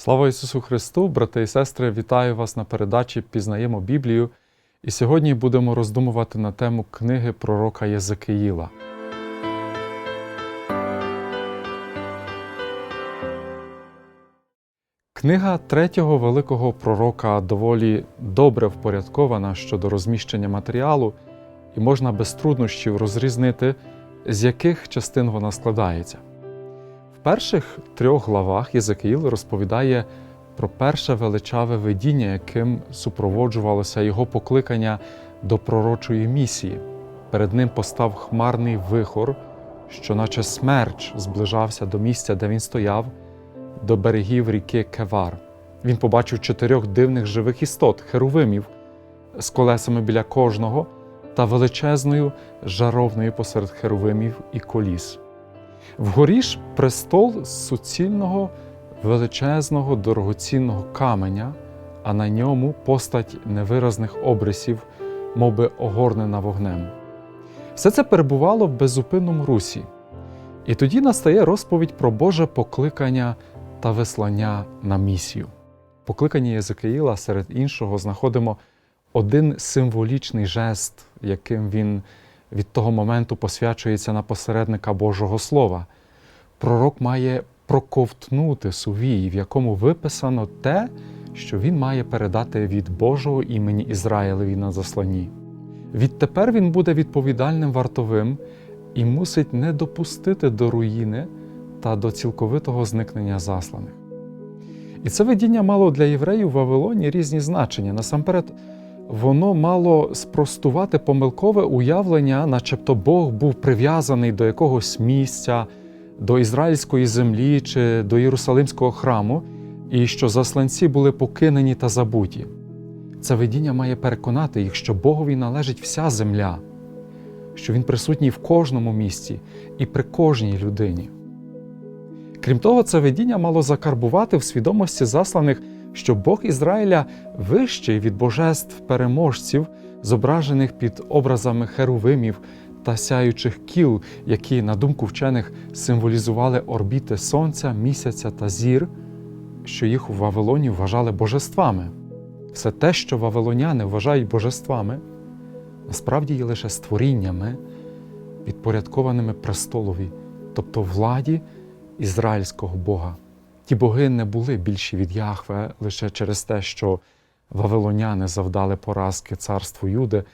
Слава Ісусу Христу, брати і сестри, вітаю вас на передачі Пізнаємо Біблію. І сьогодні будемо роздумувати на тему книги пророка Єзекиїла. Книга третього великого пророка доволі добре впорядкована щодо розміщення матеріалу, і можна без труднощів розрізнити, з яких частин вона складається. В перших трьох главах Єзекиїл розповідає про перше величаве видіння, яким супроводжувалося його покликання до пророчої місії. Перед ним постав хмарний вихор, що, наче смерч, зближався до місця, де він стояв, до берегів ріки Кевар. Він побачив чотирьох дивних живих істот, херувимів, з колесами біля кожного та величезною жаровною посеред херувимів і коліс. Вгорі ж престол з суцільного, величезного, дорогоцінного каменя, а на ньому постать невиразних обрисів, мовби огорнена вогнем. Все це перебувало в безупинному русі. І тоді настає розповідь про Боже покликання та вислання на місію. Покликання Єзекиїла серед іншого знаходимо один символічний жест, яким він від того моменту посвячується на посередника Божого Слова. Пророк має проковтнути сувій, в якому виписано те, що він має передати від Божого імені Ізраїлеві на засланні. Відтепер він буде відповідальним вартовим і мусить не допустити до руїни та до цілковитого зникнення засланих. І це видіння мало для євреїв в Вавилоні різні значення. Насамперед, воно мало спростувати помилкове уявлення, начебто Бог був прив'язаний до якогось місця, до ізраїльської землі чи до Єрусалимського храму, і що засланці були покинені та забуті. Це видіння має переконати їх, що Богові належить вся земля, що Він присутній в кожному місці і при кожній людині. Крім того, це видіння мало закарбувати в свідомості засланих, що Бог Ізраїля вищий від божеств переможців, зображених під образами херувимів та сяючих кіл, які, на думку вчених, символізували орбіти Сонця, місяця та зір, що їх у Вавилоні вважали божествами. Все те, що вавилоняни вважають божествами, насправді є лише створіннями, підпорядкованими престолові, тобто владі ізраїльського Бога. Ті боги не були більші від Яхве лише через те, що вавилоняни завдали поразки царству Юди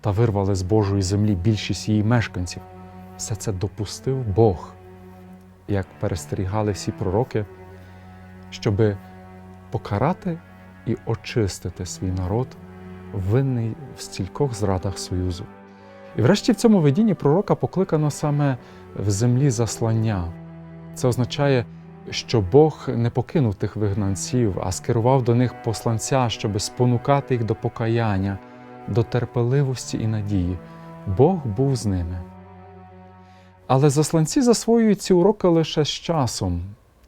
та вирвали з Божої землі більшість її мешканців. Все це допустив Бог, як перестерігали всі пророки, щоби покарати і очистити свій народ, винний в стількох зрадах Союзу. І врешті в цьому видінні пророка покликано саме в землі заслання. Це означає, що Бог не покинув тих вигнанців, а скерував до них посланця, щоб спонукати їх до покаяння, до терпеливості і надії. Бог був з ними. Але засланці засвоюють ці уроки лише з часом.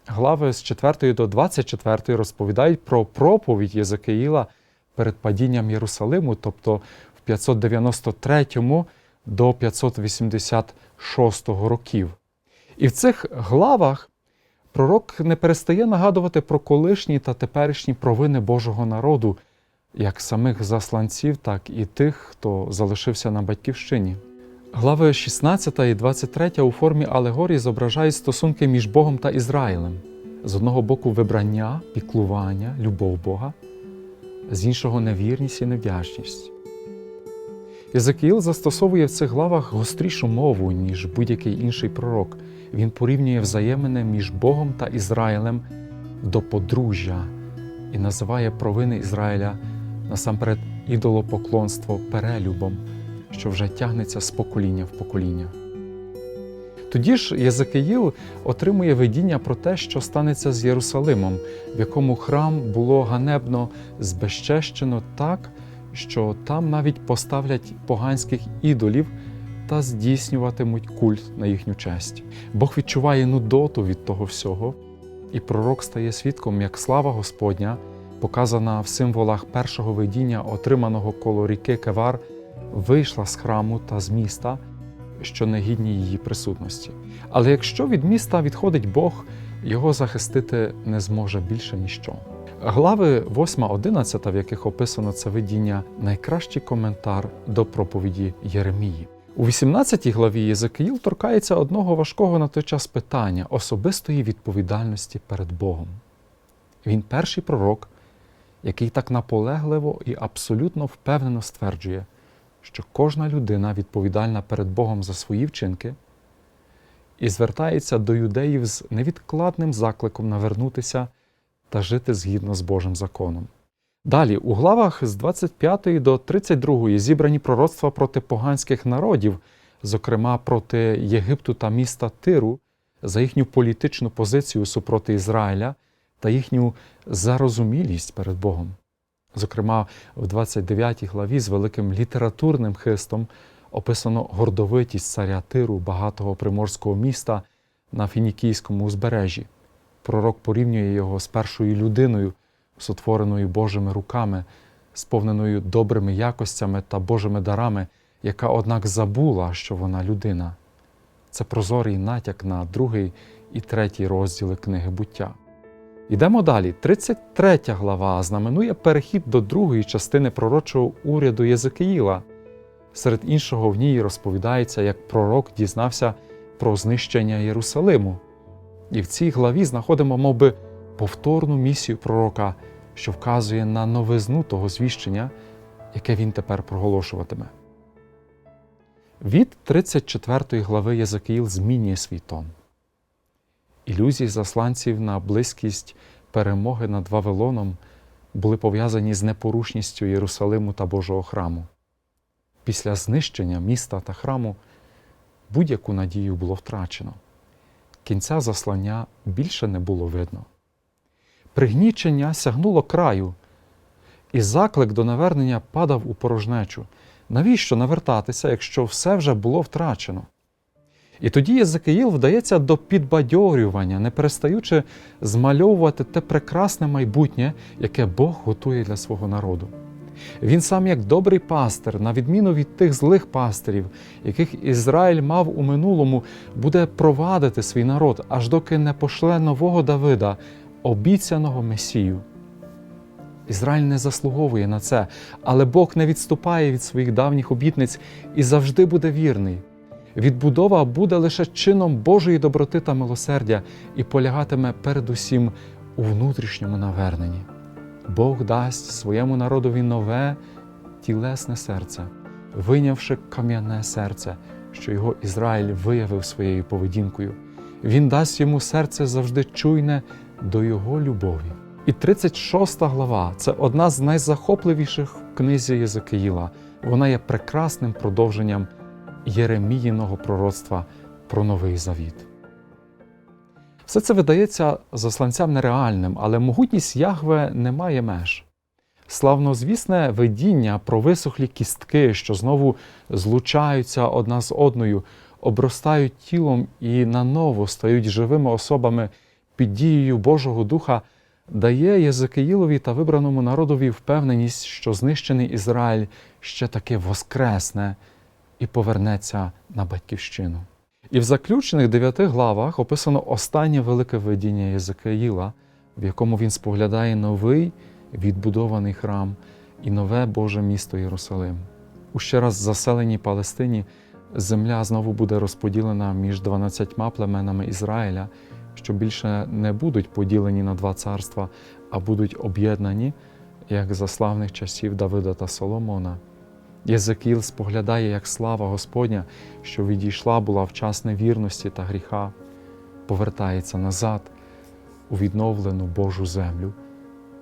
Глави з 4 до 24 розповідають про проповідь Єзекиїла перед падінням Єрусалиму, тобто в 593 до 586 років. І в цих главах пророк не перестає нагадувати про колишні та теперішні провини Божого народу, як самих засланців, так і тих, хто залишився на батьківщині. Глави 16 і 23 у формі алегорії зображають стосунки між Богом та Ізраїлем. З одного боку вибрання, піклування, любов Бога, з іншого невірність і невдячність. Єзекіїл застосовує в цих главах гострішу мову, ніж будь-який інший пророк. Він порівнює взаємини між Богом та Ізраїлем до подружжя і називає провини Ізраїля насамперед ідолопоклонство перелюбом, що вже тягнеться з покоління в покоління. Тоді ж Єзекиїл отримує видіння про те, що станеться з Єрусалимом, в якому храм було ганебно збезчещено так, що там навіть поставлять поганських ідолів та здійснюватимуть культ на їхню честь. Бог відчуває нудоту від того всього, і пророк стає свідком, як слава Господня, показана в символах першого видіння, отриманого коло ріки Кевар, вийшла з храму та з міста, що не гідні її присутності. Але якщо від міста відходить Бог, його захистити не зможе більше ніщо. Глави 8-11, в яких описано це видіння, найкращий коментар до проповіді Єремії. У 18 главі Єзекиїл торкається одного важкого на той час питання особистої відповідальності перед Богом. Він перший пророк, який так наполегливо і абсолютно впевнено стверджує, що кожна людина відповідальна перед Богом за свої вчинки, і звертається до юдеїв з невідкладним закликом навернутися та жити згідно з Божим законом. Далі, у главах з 25 до 32 зібрані пророцтва проти поганських народів, зокрема проти Єгипту та міста Тиру, за їхню політичну позицію супроти Ізраїля та їхню зарозумілість перед Богом. Зокрема, в 29 главі з великим літературним хистом описано гордовитість царя Тиру, багатого приморського міста на фінікійському узбережжі. Пророк порівнює його з першою людиною, сотвореною Божими руками, сповненою добрими якостями та Божими дарами, яка, однак, забула, що вона людина. Це прозорий натяк на другий і третій розділи книги буття. Йдемо далі. 33 глава знаменує перехід до другої частини пророчого уряду Єзекиїла. Серед іншого в ній розповідається, як пророк дізнався про знищення Єрусалиму. І в цій главі знаходимо мов би, повторну місію пророка, що вказує на новизну того звіщення, яке він тепер проголошуватиме. Від 34 глави Єзекиїл змінює свій тон. Ілюзії засланців на близькість перемоги над Вавилоном були пов'язані з непорушністю Єрусалиму та Божого храму. Після знищення міста та храму будь-яку надію було втрачено. Кінця заслання більше не було видно. Пригнічення сягнуло краю, і заклик до навернення падав у порожнечу. Навіщо навертатися, якщо все вже було втрачено? І тоді Єзекиїл вдається до підбадьорювання, не перестаючи змальовувати те прекрасне майбутнє, яке Бог готує для свого народу. Він сам, як добрий пастир, на відміну від тих злих пастирів, яких Ізраїль мав у минулому, буде провадити свій народ, аж доки не пошле нового Давида, обіцяного Месію. Ізраїль не заслуговує на це, але Бог не відступає від своїх давніх обітниць і завжди буде вірний. Відбудова буде лише чином Божої доброти та милосердя і полягатиме передусім у внутрішньому наверненні. Бог дасть своєму народові нове тілесне серце, вийнявши кам'яне серце, що його Ізраїль виявив своєю поведінкою. Він дасть йому серце завжди чуйне до його любові. І 36 глава це одна з найзахопливіших в книзі Єзекиїла. Вона є прекрасним продовженням Єреміїного пророцтва про Новий Завіт. Все це видається засланцям нереальним, але могутність Ягве не має меж. Славнозвісне видіння про висохлі кістки, що знову злучаються одна з одною, обростають тілом і наново стають живими особами під дією Божого Духа, дає Єзекиїлові та вибраному народові впевненість, що знищений Ізраїль ще таки воскресне і повернеться на батьківщину. І в заключених дев'яти главах описано останнє велике видіння Єзекиїла, в якому він споглядає новий відбудований храм і нове Боже місто Єрусалим. У ще раз заселеній Палестині земля знову буде розподілена між дванадцятьма племенами Ізраїля, що більше не будуть поділені на два царства, а будуть об'єднані, як за славних часів Давида та Соломона. Єзекіл споглядає, як слава Господня, що відійшла була в час невірності та гріха, повертається назад у відновлену Божу землю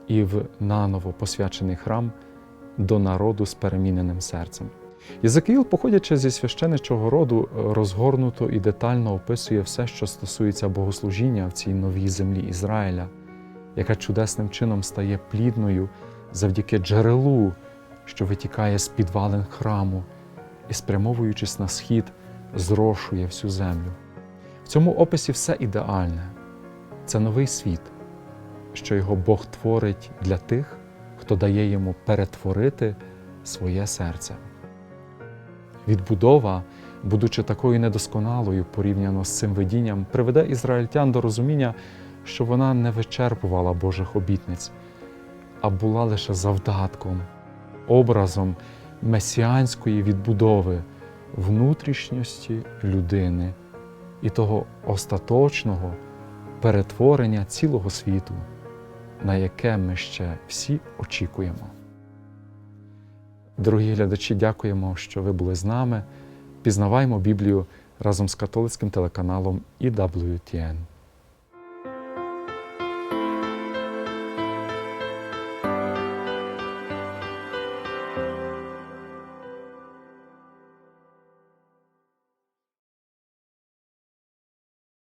і в наново посвячений храм до народу з переміненим серцем. Єзекіїл, походячи зі священичого роду, розгорнуто і детально описує все, що стосується богослужіння в цій новій землі Ізраїля, яка чудесним чином стає плідною завдяки джерелу що витікає з підвалин храму і, спрямовуючись на схід, зрошує всю землю. В цьому описі все ідеальне. Це новий світ, що його Бог творить для тих, хто дає йому перетворити своє серце. Відбудова, будучи такою недосконалою порівняно з цим видінням, приведе ізраїльтян до розуміння, що вона не вичерпувала Божих обітниць, а була лише завдатком, образом месіанської відбудови внутрішньості людини і того остаточного перетворення цілого світу, на яке ми ще всі очікуємо. Дорогі глядачі, дякуємо, що ви були з нами. Пізнаваємо Біблію разом з католицьким телеканалом EWTN.